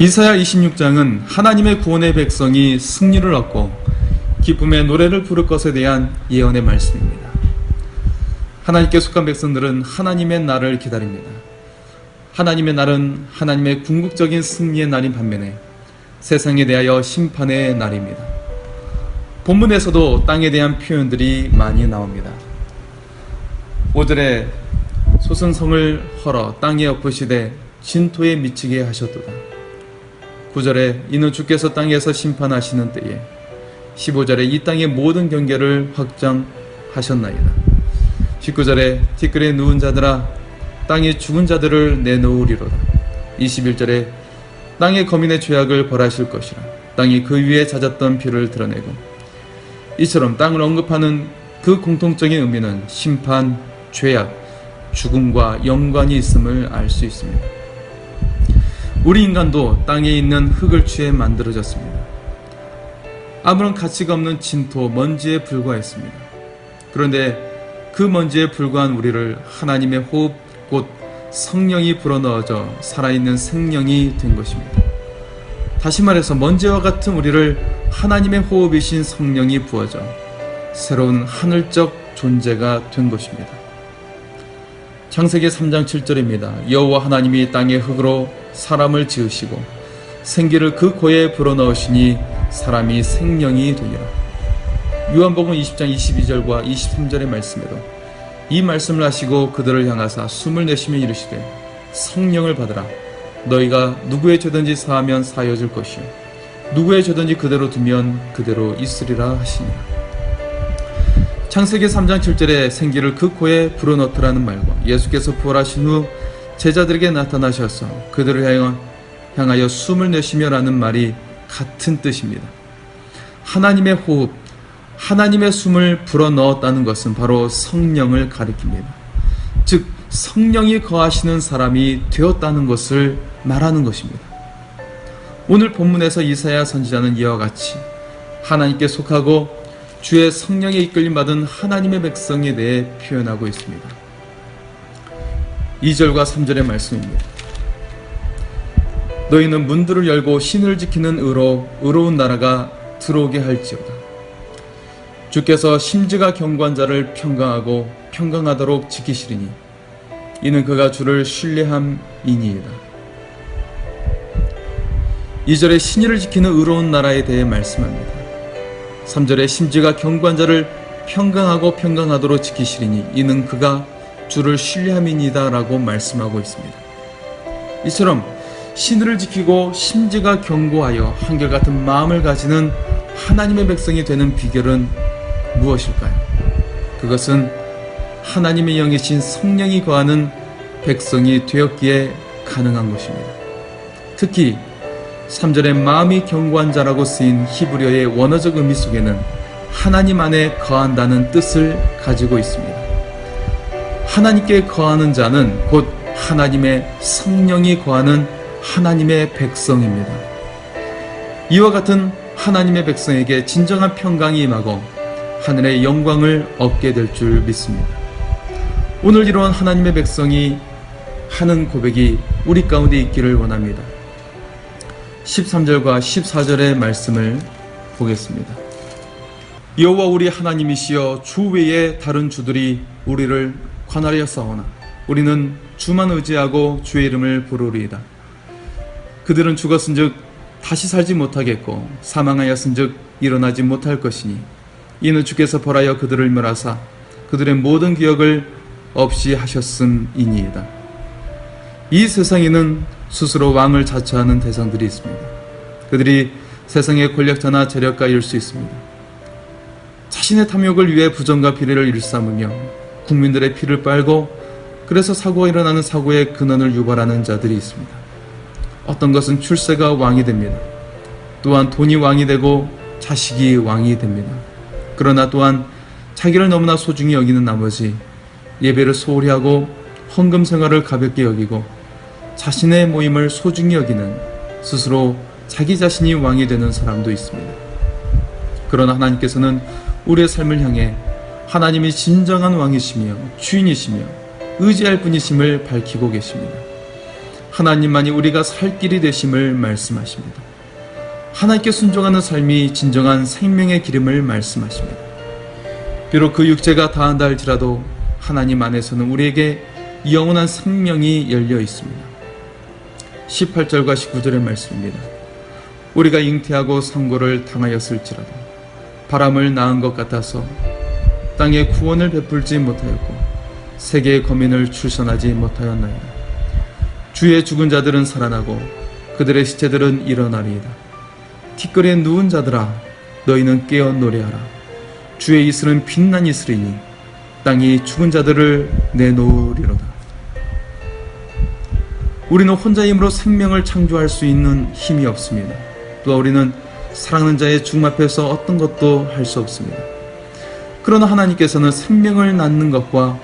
이사야 26장은 하나님의 구원의 백성이 승리를 얻고 기쁨의 노래를 부를 것에 대한 예언의 말씀입니다. 하나님께 속한 백성들은 하나님의 날을 기다립니다. 하나님의 날은 하나님의 궁극적인 승리의 날인 반면에 세상에 대하여 심판의 날입니다. 본문에서도 땅에 대한 표현들이 많이 나옵니다. 5절에 소승성을 헐어 땅에 엎으시되 진토에 미치게 하셨도다. 9절에 이는 주께서 땅에서 심판하시는 때에 15절에 이 땅의 모든 경계를 확장하셨나이다. 19절에 티끌에 누운 자들아 땅에 죽은 자들을 내놓으리로다. 21절에 땅의 거민의 죄악을 벌하실 것이라. 땅이 그 위에 잦았던 피를 드러내고 이처럼 땅을 언급하는 그 공통적인 의미는 심판, 죄악, 죽음과 연관이 있음을 알 수 있습니다. 우리 인간도 땅에 있는 흙을 취해 만들어졌습니다. 아무런 가치가 없는 진토, 먼지에 불과했습니다. 그런데 그 먼지에 불과한 우리를 하나님의 호흡, 곧 성령이 불어넣어져 살아있는 생명이 된 것입니다. 다시 말해서 먼지와 같은 우리를 하나님의 호흡이신 성령이 부어져 새로운 하늘적 존재가 된 것입니다. 창세기 3장 7절입니다. 여호와 하나님이 땅의 흙으로 사람을 지으시고 생기를 그 코에 불어넣으시니 사람이 생명이 되니라. 요한복음 20장 22절과 23절의 말씀에도 이 말씀을 하시고 그들을 향하사 숨을 내쉬며 이르시되 성령을 받으라 너희가 누구의 죄든지 사하면 사여질 것이요 누구의 죄든지 그대로 두면 그대로 있으리라 하시니라. 창세기 3장 7절에 생기를 그 코에 불어넣더라는 말과 예수께서 부활하신 후 제자들에게 나타나셔서 그들을 향하여, 향하여 숨을 내쉬며 라는 말이 같은 뜻입니다. 하나님의 호흡, 하나님의 숨을 불어넣었다는 것은 바로 성령을 가리킵니다. 즉 성령이 거하시는 사람이 되었다는 것을 말하는 것입니다. 오늘 본문에서 이사야 선지자는 이와 같이 하나님께 속하고 주의 성령에 이끌림 받은 하나님의 백성에 대해 표현하고 있습니다. 2절과 3절의 말씀입니다. 너희는 문들을 열고 신을 지키는 의로 의로운 나라가 들어오게 할지어다. 주께서 심지가 경관 자를 평강하고 평강하도록 지키시리니 이는 그가 주를 신뢰함이니이다. 2절에 신의를 지키는 의로운 나라에 대해 말씀합니다. 3절에 심지가 경관자를 평강하고 평강하도록 지키시리니 이는 그가 주를 신뢰함이니다라고 말씀하고 있습니다. 이처럼 신을 지키고 심지가 견고하여 한결같은 마음을 가지는 하나님의 백성이 되는 비결은 무엇일까요? 그것은 하나님의 영이신 성령이 거하는 백성이 되었기에 가능한 것입니다. 특히 3절에 마음이 견고한 자라고 쓰인 히브리어의 원어적 의미 속에는 하나님 안에 거한다는 뜻을 가지고 있습니다. 하나님께 거하는 자는 곧 하나님의 성령이 거하는 하나님의 백성입니다. 이와 같은 하나님의 백성에게 진정한 평강이 임하고 하늘의 영광을 얻게 될 줄 믿습니다. 오늘 이러한 하나님의 백성이 하는 고백이 우리 가운데 있기를 원합니다. 13절과 14절의 말씀을 보겠습니다. 여호와 우리 하나님이시여 주 외에 다른 주들이 우리를 관하려 싸우나 우리는 주만 의지하고 주의 이름을 부르리이다. 그들은 죽었은즉 다시 살지 못하겠고 사망하였은즉 일어나지 못할 것이니 이는 주께서 벌하여 그들을 멸하사 그들의 모든 기억을 없이 하셨음이니이다. 이 세상에는 스스로 왕을 자처하는 대상들이 있습니다. 그들이 세상의 권력자나 재력가일 수 있습니다. 자신의 탐욕을 위해 부정과 비리를 일삼으며 국민들의 피를 빨고 그래서 사고가 일어나는 사고의 근원을 유발하는 자들이 있습니다. 어떤 것은 출세가 왕이 됩니다. 또한 돈이 왕이 되고 자식이 왕이 됩니다. 그러나 또한 자기를 너무나 소중히 여기는 나머지 예배를 소홀히 하고 헌금 생활을 가볍게 여기고 자신의 모임을 소중히 여기는 스스로 자기 자신이 왕이 되는 사람도 있습니다. 그러나 하나님께서는 우리의 삶을 향해 하나님이 진정한 왕이시며 주인이시며 의지할 분이심을 밝히고 계십니다. 하나님만이 우리가 살 길이 되심을 말씀하십니다. 하나님께 순종하는 삶이 진정한 생명의 기름을 말씀하십니다. 비록 그 육체가 다한다 할지라도 하나님 안에서는 우리에게 영원한 생명이 열려 있습니다. 18절과 19절의 말씀입니다. 우리가 잉태하고 상고를 당하였을지라도 바람을 낳은 것 같아서 땅에 구원을 베풀지 못하였고 세계의 거민을 출산하지 못하였나이다. 주의 죽은 자들은 살아나고 그들의 시체들은 일어나리이다. 티끌에 누운 자들아 너희는 깨어 노래하라. 주의 이슬은 빛난 이슬이니 땅이 죽은 자들을 내놓으리로다. 우리는 혼자 힘으로 생명을 창조할 수 있는 힘이 없습니다. 또 우리는 사랑하는 자의 죽음 앞에서 어떤 것도 할 수 없습니다. 그러나 하나님께서는 생명을 낳는 것과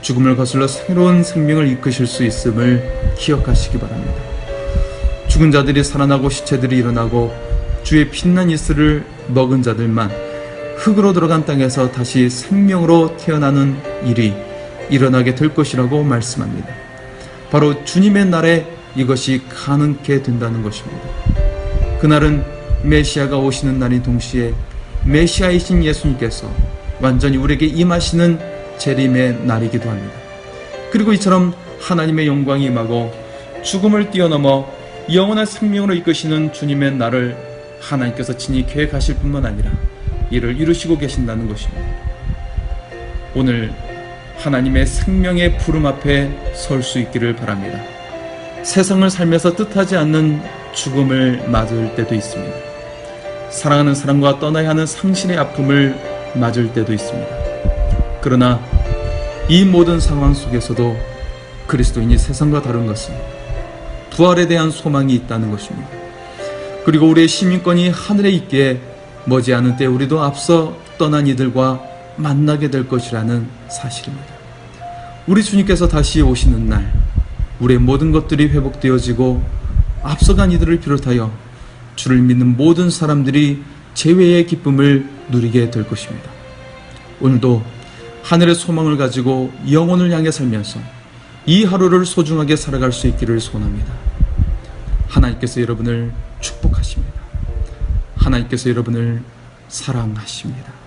죽음을 거슬러 새로운 생명을 이끄실 수 있음을 기억하시기 바랍니다. 죽은 자들이 살아나고 시체들이 일어나고 주의 빛난 이슬을 먹은 자들만 흙으로 들어간 땅에서 다시 생명으로 태어나는 일이 일어나게 될 것이라고 말씀합니다. 바로 주님의 날에 이것이 가능케 된다는 것입니다. 그날은 메시아가 오시는 날인 동시에 메시아이신 예수님께서 완전히 우리에게 임하시는 재림의 날이기도 합니다. 그리고 이처럼 하나님의 영광이 임하고 죽음을 뛰어넘어 영원한 생명으로 이끄시는 주님의 날을 하나님께서 친히 계획하실 뿐만 아니라 이를 이루시고 계신다는 것입니다. 오늘 하나님의 생명의 부름 앞에 설 수 있기를 바랍니다. 세상을 살면서 뜻하지 않는 죽음을 맞을 때도 있습니다. 사랑하는 사람과 떠나야 하는 상실의 아픔을 맞을 때도 있습니다. 그러나 이 모든 상황 속에서도 그리스도인이 세상과 다른 것은 부활에 대한 소망이 있다는 것입니다. 그리고 우리의 시민권이 하늘에 있기에 머지않은 때 우리도 앞서 떠난 이들과 만나게 될 것이라는 사실입니다. 우리 주님께서 다시 오시는 날, 우리의 모든 것들이 회복되어지고 앞서간 이들을 비롯하여 주를 믿는 모든 사람들이 재회의 기쁨을 누리게 될 것입니다. 오늘도 하늘의 소망을 가지고 영혼을 향해 살면서 이 하루를 소중하게 살아갈 수 있기를 소원합니다. 하나님께서 여러분을 축복하십니다. 하나님께서 여러분을 사랑하십니다.